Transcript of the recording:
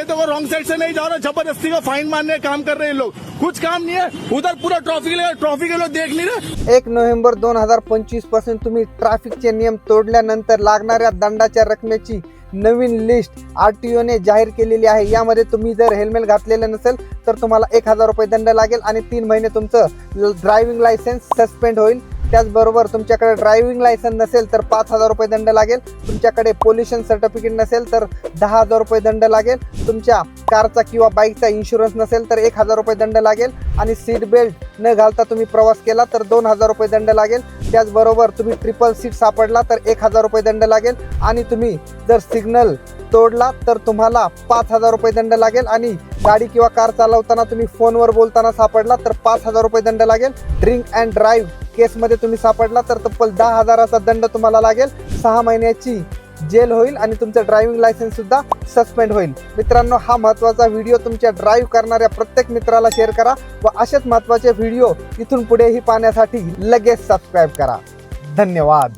ये तो wrong side से नहीं जा रहा जबरदस्ती का फाइन मारने का काम कर रहे हैं लोग। कुछ काम नहीं है उधर पूरा ट्रॉफिक लगा ट्रॉफिक के लोग देख नहीं रहे। एक नोव्हेंबर दोन हजार पंचवीसपासून तुम्ही ट्रॅफिकचे नियम तोडल्यानंतर लागणाऱ्या दंडाच्या रकमेची नवीन लिस्ट आर टी ओने जाहीर केलेली आहे. यामध्ये तुम्ही जर हेल्मेट घातलेलं नसेल तर तुम्हाला एक हजार रुपये दंड लागेल आणि तीन महिने तुमचं ड्रायव्हिंग लायसन्स सस्पेंड होईल. त्याचबरोबर तुमच्याकडे ड्रायव्हिंग लायसन नसेल तर पाच हजार रुपये दंड लागेल. तुमच्याकडे पोल्युशन सर्टिफिकेट नसेल तर दहा हजार रुपये दंड लागेल. तुमच्या कारचा किंवा बाईकचा इन्शुरन्स नसेल तर एक हजार रुपये दंड लागेल. आणि सीट बेल्ट न घालता तुम्ही प्रवास केला तर दोन हजार रुपये दंड लागेल. त्याचबरोबर तुम्ही ट्रिपल सीट सापडला तर एक हजार रुपये दंड लागेल. आणि तुम्ही जर सिग्नल तोडला तर तुम्हाला पाच हजार रुपये दंड लागेल. आणि गाडी किंवा कार चालवताना तुम्ही फोनवर बोलताना सापडला तर पाच हजार रुपये दंड लागेल. ड्रिंक अँड ड्राईव्ह केसमध्ये तुम्ही सापडला तर तब्बल दहा हजाराचा दंड तुम्हाला लागेल. सहा महिन्याची जेल होईल आणि तुमचं ड्रायव्हिंग लायसन्स सुद्धा सस्पेंड होईल. मित्रांनो हा महत्त्वाचा व्हिडिओ तुमच्या ड्राईव्ह करणाऱ्या प्रत्येक मित्राला शेअर करा व असेच महत्त्वाचे व्हिडिओ इथून पुढेही पाहण्यासाठी लगेच सबस्क्राईब करा. धन्यवाद.